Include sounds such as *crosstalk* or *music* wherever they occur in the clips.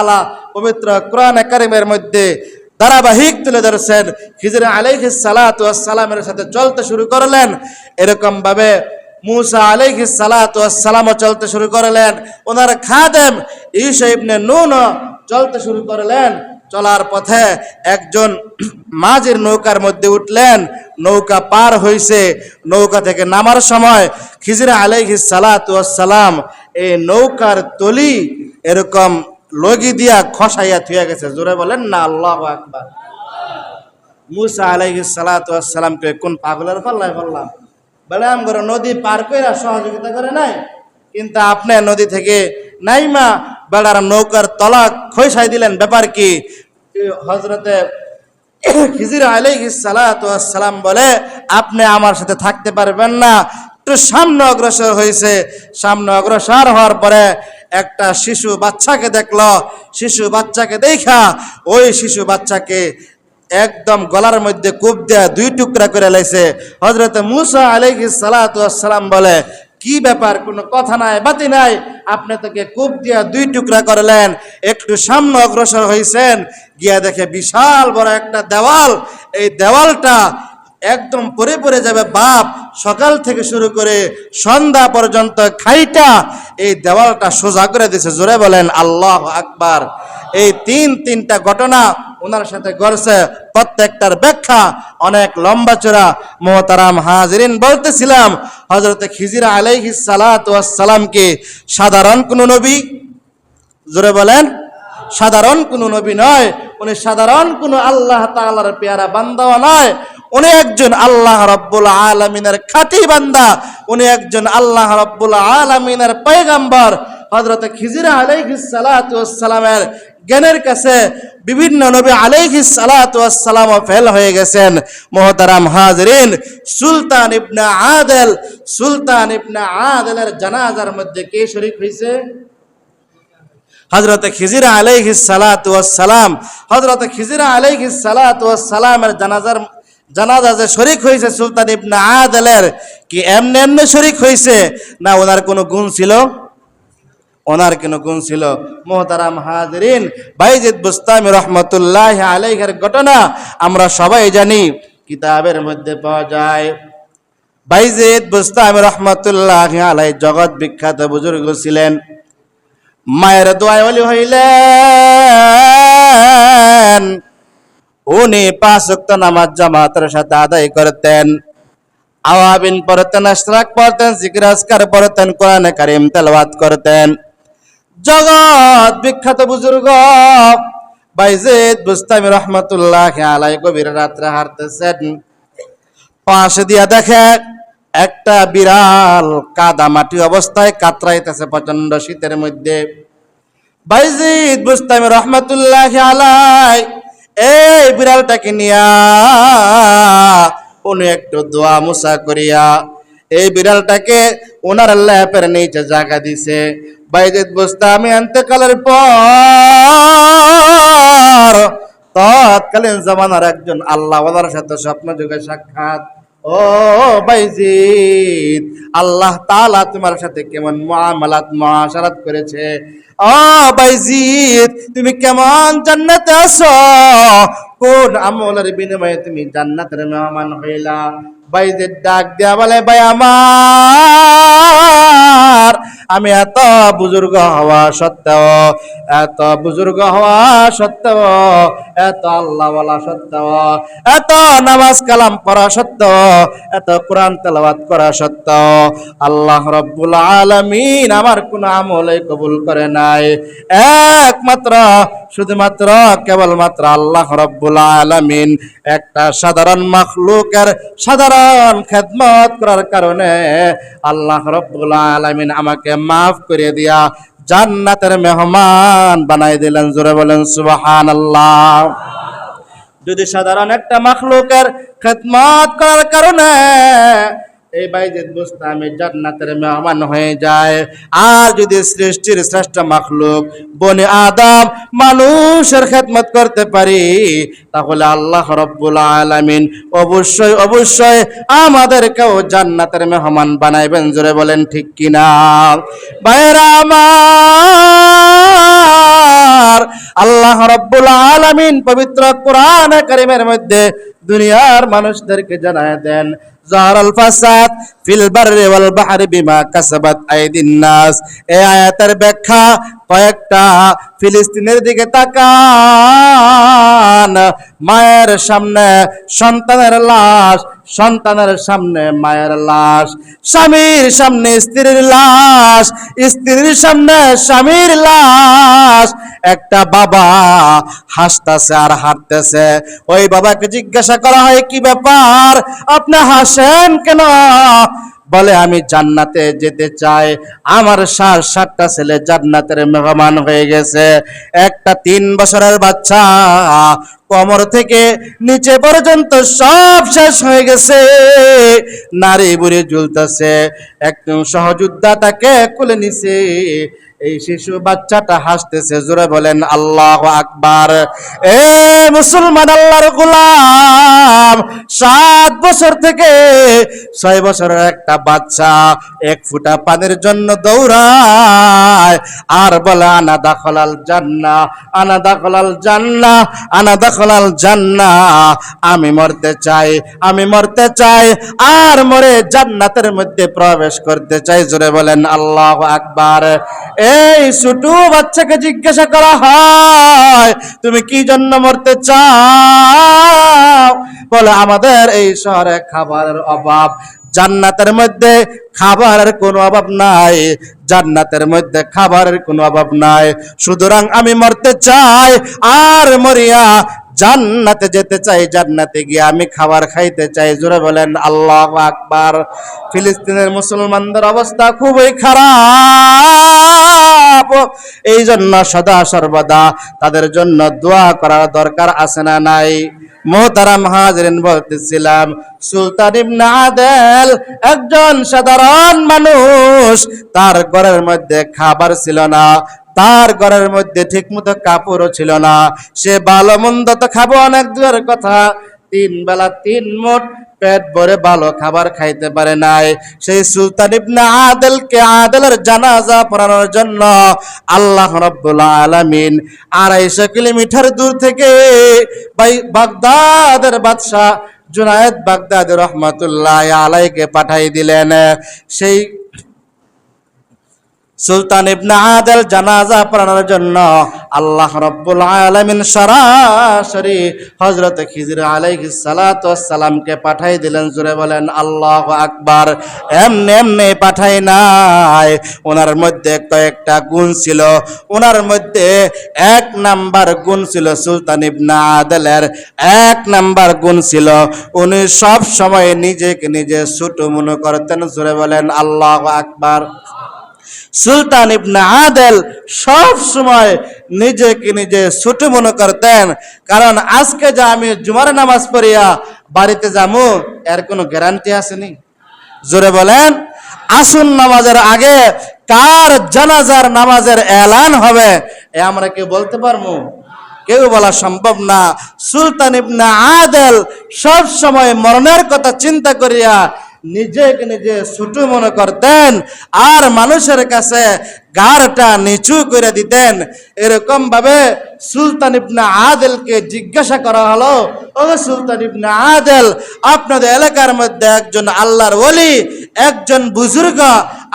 তাআলা পবিত্র কোরআন কারিমের মধ্যে ধারাবাহিক তুলে ধরেছেন। খিজির আলাইহিস সালাতু ওয়াস সালামের সাথে চলতে শুরু করলেন। এরকম ভাবে মুসা আলাইহিস সালাতু ওয়াস সালামও চলতে শুরু করলেন। ওনার খাদেম ইবনে নুন চলতে শুরু করলেন। চলার পথে একজন মাঝের নৌকার মধ্যে উঠলেন। নৌকা পার হইছে। নৌকা থেকে নামার সময় খিজির ওয়াস সালাম এই নৌকার তলি এরকম লগি দিয়া খসাইয়া থুয়ে গেছে। জোরে বলেন না, আল্লাহ আকবার। মুসা ওয়াস সালামকে কোন পাগলের পাল্লায় বললাম? বলে করে নদী পার করে সহযোগিতা করে নাই। কিন্তু আপনি নদী থেকে নাইমা বেড়ার নৌকার তলা খৈসাই দিলেন। ব্যাপার কি? হজরতে *coughs* খিজির ওয়াস সালাম বলে, আপনি আমার সাথে থাকতে পারবেন না। একটু সামনে অগ্রসর হয়েছে। সামনে অগ্রসর হওয়ার পরে একটা শিশু বাচ্চাকে দেখল। শিশু বাচ্চাকে দেখা ওই শিশু বাচ্চাকে একদম গলার মধ্যে কূপ দেয়া দুই টুকরা করে লাইছে। হজরত মুসা ওয়াস সালাম বলে, কি ব্যাপার? কোনো কথা নাই, বাতি নাই? আপনি তাকে কূপ দিয়া দুই টুকরা করলেন। একটু সামনে অগ্রসর হয়েছেন গিয়া দেখে বিশাল বড় একটা দেওয়াল। এই দেওয়ালটা একদম পরে পরে যাবে বাপ। সকাল থেকে শুরু করে সন্ধ্যা পর্যন্ত খাইটা, এই দেওয়ালটা সোজা করে দিছে। জোরে বলেন, আল্লাহ আকবার। এই তিন, তিনটা ঘটনা ওনার সাথে গড়ছে প্রত্যেকটার ব্যাখ্যা অনেক লম্বা চড়া। মোহতারাম হাজরিন বলতেছিলাম হজরত খিজিরা আলাইহিস সালাত সালামকে সাধারণ কোন নবী? জোরে বলেন, সাধারণ কোন নবী নয়। উনি সাধারণ কোনো আল্লাহ তালার পেয়ারা বান্দাও নয়। উনি একজন আল্লাহ রব্বুল আলমিনের খাঁটি বান্দা, উনি একজন আল্লাহ রব্বুল আলমিনের পয়গাম্বর। হজরত খিজিরা আলাইহিস সালাতু সালামের জ্ঞানের কাছে বিভিন্ন নবী আলাইহিস সালাতু ফেল হয়ে গেছেন। মোহতারাম হাজরিন, সুলতান ইবনে আদেল, সুলতান ইবনে আদেলের জানাজার মধ্যে কে শরীক হয়েছে হজরত খিজিরা সালাম হজরত খিজিরা সালামের জানাজার জানাজা যে শরিক হয়েছে সুলতান ইবনে আদেলের, কি এমনি এমনি শরিক হয়েছে? না ওনার কোনো গুণ ছিল? ওনার কোনো গুণ ছিল? মোহতারাম হাজরিন, বাইজিদ বুস্তামি রহমতুল্লাহ আলাইহের ঘটনা আমরা সবাই জানি, কিতাবের মধ্যে পাওয়া যায়। বাইজিদ বুস্তামি রহমতুল্লাহ আলাই জগৎ বিখ্যাত বুজুর্গ ছিলেন। মায়ের অলি হইলেন। উনি পাঁচ ওয়াক্ত নামাজ জামাতের সাথে আদায় করতেন আওয়াবিন পড়তেন আশরাক পড়তেন জিকিরাজকার পড়তেন কোরআনে কারিম তেলাওয়াত করতেন জগৎ বিখ্যাত বুজুর্গ বাইজিদ বুস্তামি রহমতুল্লাহ আলাই গভীর রাত্রে হারতেছেন পাশে দিয়া দেখে একটা বিড়াল কাদা মাটি অবস্থায় কাতরাইতেছে প্রচণ্ড শীতের মধ্যে বাইজিদ বুস্তামি রহমতুল্লাহ আলাই এই বিড়ালটাকে নিয়া উনি একটু দোয়া মুসা করিয়া এই বিড়ালটাকে ওনার ল্যাপের নিচে জায়গা দিছে। বাইজিদ আমি অন্তকালের পর তৎকালীন জমানার একজন আল্লাহ সাথে স্বপ্ন যুগে সাক্ষাৎ ও বাইজিদ, আল্লাহ তাআলা তোমার সাথে কেমন মুআমালাত, মুআশারাত করেছে? ও বাইজিদ, তুমি কেমন জান্নাতে আছো? কোন আমলের বিনিময়ে তুমি জান্নাতের মেহমান হইলা? বাইজিদ ডাক দিয়া বলে, ভাই আমার, আমি এত বুজুর্গ হওয়া সত্ত্বেও, এত বুজুর্গ হওয়া সত্ত্বেও, এত আল্লাহ বলা সত্ত্বেও, এত নামাজ কালাম পড়া সত্ত্বেও, এত কোরআন তেলাওয়াত করা সত্ত্বেও, আল্লাহ রব্বুল আলামিন আমার কোন আমলে কবুল করে নাই। একমাত্র, শুধুমাত্র, কেবলমাত্র আল্লাহ রব্বুল আলামিন, একটা সাধারণ মাখলুকের সাধারণ খেদমত করার কারণে আল্লাহ রব্বুল আলমিন আমাকে মাফ করে দিয়া জান্নাতের মেহমান বানাই দিলেন। জোরে বলেন সুবাহান আল্লাহ যদি সাধারণ একটা মাখলুকের খেদমত করার কারণে এই বাইজেদ বুস্তামি জান্নাতের মেহমান হয়ে যায় আর যদি সৃষ্টির শ্রেষ্ঠ মাখলুক বনে আদম মানুষের খেদমত করতে পারি, তাহলে আল্লাহ রব্বুল আলামিন অবশ্যই অবশ্যই আমাদেরকেও জান্নাতের মেহমান বানাইবেন। জোরে বলেন ঠিক কিনা? বাইরা আমার আল্লাহ রব্বুল আলামিন পবিত্র কোরআন কারিমের মধ্যে দুনিয়ার মানুষদেরকে জানায় দেন জাহারাল ফাসাদ ফিল বাররি ওয়াল বাহরি বিমা কাসাবাত আইদিন নাস। এই আয়াতের ব্যাখ্যা কয়েকটা ফিলিস্তিনের দিকে তাকান, মায়ের সামনে সন্তানের লাশ সন্তানের সামনে মায়ের লাশ, স্বামীর সামনে স্ত্রীর লাশ, স্ত্রীর সামনে স্বামীর লাশ। একটা বাবা হাসতেছে আর হাঁটতেছে। ওই বাবাকে জিজ্ঞাসা করা হয়, কি ব্যাপার? আপনি হাসেন কেন? বলে, আমি জান্নাতে যেতে চাই। আমার সার সাতটা ছেলে জান্নাতের মেহমান হয়ে গেছে। একটা তিন বছরের বাচ্চা কোমর থেকে নিচে পর্যন্ত সব শেষ হয়ে গেছে। নারী বুড়ি ঝুলতেছে। একদম সহযোদ্ধা তাকে কুলে নিছে। এই শিশু বাচ্চাটা হাসতেছে, জোরে বলেন, আল্লাহ আকবার। এ মুসলমান আল্লাহর গোলাম, সাত বছর থেকে ছয় বছরের একটা বাচ্চা এক ফুটা পানির জন্য আর বলে, আনা দাখলাল জান্না, আনা দাখলাল জান্না, আনা দাখলাল জান্না, আমি মরতে চাই, আমি মরতে চাই, আর মরে জান্নাতের মধ্যে প্রবেশ করতে চাই। জোরে বলেন, আল্লাহ আকবার। এই ছোটু বাচ্চাকে জিজ্ঞাসা করা হয়, তুমি কি জন্য মরতে চাও? বলে, আমাদের এই শহরে খাবারের অভাব জান্নাতের মধ্যে খাবারের কোনো অভাব নাই, জান্নাতের মধ্যে খাবারের কোনো অভাব নাই। সুতরাং আমি মরতে চাই আর মরিয়া জান্নাতে যেতে চাই, জান্নাতে গিয়ে আমি খাবার খাইতে চাই। জোরে বলেন, আল্লাহ আকবার। ফিলিস্তিনের মুসলমানদের অবস্থা খুবই খারাপ। এই জন্য সদা সর্বদা তাদের জন্য দোয়া করার দরকার আছে না নাই। মোহতারাম বলতেছিলাম, সুলতান ইবনে আদেল একজন সাধারণ মানুষ, তার ঘরের মধ্যে খাবার ছিল না, তার ঘরের মধ্যে ঠিকমতো কাপড়ও ছিল না। সে ভালো মন্দ তো খাব অনেক দূরের কথা। তিন বেলা তিন মোট পেট ভরে ভালো খাবার খাইতে পারে নাই। সেই সুলতান ইবনে আদেলকে আদেলের জানাজা পড়ানোর জন্য আল্লাহ রাব্বুল আলামিন আড়াইশো কিলোমিটার দূর থেকে বাগদাদের বাদশাহ জুনায়েদ বাগদাদ রহমাতুল্লাহ আলাইকে পাঠাই দিলেন। সেই সুলতান ইবনে আদেল জানাজা পড়ানোর জন্য আল্লাহ রব্বুল আলামিন সরাসরি হযরত খিজির আলাইহিস সালাতু সালামকে পাঠাই দিলেন জুড়ে বলেন, আল্লাহ আকবার। এমনি এমনি পাঠাই নাই। ওনার মধ্যে কয়েকটা গুণ ছিল। ওনার মধ্যে এক নাম্বার গুণ ছিল সুলতান ইবনে আদেলের। এক নাম্বার গুণ ছিল, উনি সব সময় নিজেকে নিজে ছোট মনে করতেন জুড়ে বলেন, আল্লাহ আকবার। সুলতান ইবনে আদেল সব সময় নিজেকে নিজে ছোট মনে করতেন। কারণ আজকে যা আমি জুমার নামাজ পড়িয়া বাড়িতে যাব, এর কোনো গ্যারান্টি আসেনি। জোরে বলেন, আসুন নামাজের আগে কার জানাজার নামাজের এলান হবে। এ আমরা কেউ বলতে পারব? কেউ বলা সম্ভব না। সুলতান ইবনে আদেল সব সময় মরণের কথা চিন্তা করিয়া নিজেকে নিজে ছোট মনে করতেন। আর মানুষের কাছে গাড়টা নিচু করে দিতেন। এরকম ভাবে সুলতান ইবনে আদেলকে জিজ্ঞাসা করা হলো, ও সুলতান ইবনে আদেল, আপনাদের এলাকার মধ্যে একজন আল্লাহর ওলি, একজন বুজুর্গ,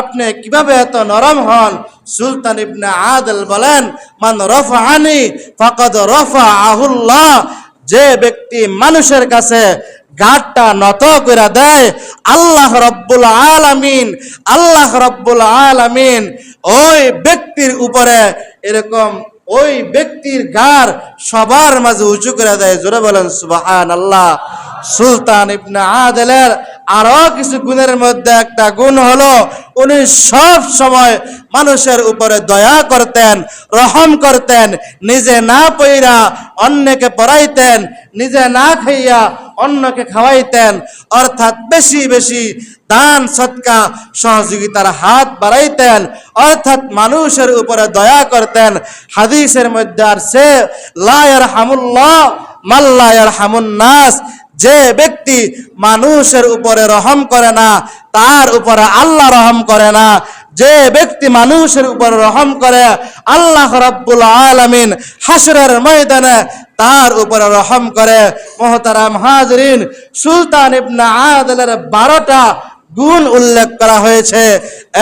আপনি কীভাবে এত নরম হন? সুলতান ইবনে আদেল বলেন, মান রফানি ফাকাদ রফা আহুল্লাহ যে ব্যক্তি মানুষের কাছে গাটটা নত করে দেয়। আল্লাহ রব্বুল আলামিন, আল্লাহ রব্বুল আলামিন ওই ব্যক্তির উপরে এরকম ওই ব্যক্তির গার সবার মাঝে উঁচু করে দেয়। জোরে বলেন সুবাহান আল্লাহ সুলতান ইবনে আদেলের আরও কিছু গুণের মধ্যে একটা গুণ হলো, উনি সব সময় মানুষের উপরে দয়া করতেন, রহম করতেন, নিজে না পইরা অন্যকে পড়াইতেন নিজে না খাইয়া অন্যকে খাওয়াইতেন, অর্থাৎ বেশি বেশি দান, সৎকা, সহযোগিতার হাত বাড়াইতেন, অর্থাৎ মানুষের উপরে দয়া করতেন। হাদিসের মধ্যে আর সে লায়ার হামুল্লাহ মাল্লায়ার হামুন নাস যে ব্যক্তি মানুষের উপরে রহম করে না, তার উপরে আল্লাহ রহম করে না, যে ব্যক্তি মানুষের উপরে রহম করে, আল্লাহ রাব্বুল আলামিন হাসরের ময়দানে তার উপরে রহম করে। মহতারাম হাজরিন, সুলতান ইবনে আদলের বারোটা গুণ উল্লেখ করা হয়েছে।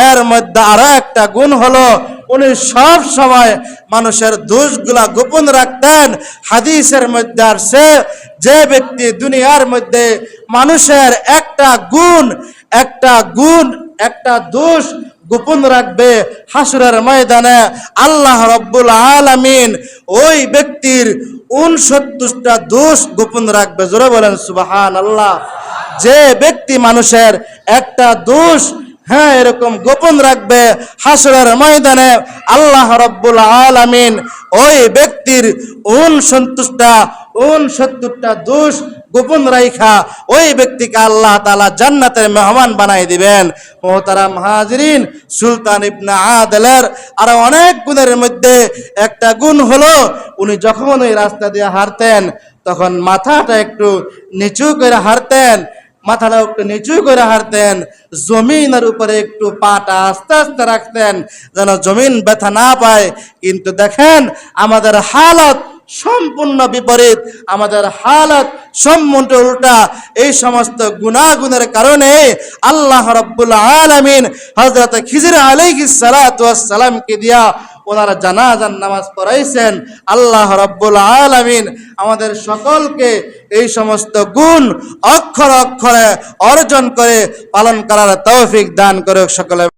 এর মধ্যে আরও একটা গুণ হলো, উনি সব সময় মানুষের দোষগুলা গোপন রাখতেন। হাদিসের মধ্যে আসছে, যে ব্যক্তি দুনিয়ার মধ্যে মানুষের একটা গুণ একটা গুণ, একটা দোষ গোপন রাখবে হাসুরের ময়দানে, আল্লাহ রব্বুল আলামিন ওই ব্যক্তির উনসত্তরটা দোষ গোপন রাখবে। জোরে বলেন সুবাহান আল্লাহ যে ব্যক্তি মানুষের একটা দোষ হ্যাঁ এরকম গোপন রাখবে হাসরের ময়দানে, আল্লাহ রব্বুল আলামিন ওই ব্যক্তির উন সন্তুষ্টা উন সত্তরটা দোষ গোপন রাইখা ওই ব্যক্তিকে আল্লাহ তালা জান্নাতের মেহমান বানাই দিবেন। মোহতারাম হাজরিন, সুলতান ইবনে আদলের আরও অনেক গুণের মধ্যে একটা গুণ হলো, উনি যখন ওই রাস্তা দিয়ে হারতেন তখন মাথাটা একটু নিচু করে হারতেন মাথাটা একটু নিচু করে হারতেন জমিনের উপরে একটু পাটা আস্তে আস্তে রাখতেন, যেন জমিন ব্যথা না পায়। কিন্তু দেখেন, আমাদের হালত সম্পূর্ণ বিপরীত, আমাদের হালত সম্পূর্ণ উল্টা। এই সমস্ত গুণাগুণের কারণে আল্লাহ রব্বুল আলামিন হজরত খিজির আলাইহিস সালামকে দিয়া ওনারা জানাজান নামাজ পড়াইছেন। আল্লাহ রব্বুল আলামিন আমাদের সকলকে এই সমস্ত গুণ অক্ষর অক্ষরে অর্জন করে পালন করার তৌফিক দান করে সকলে।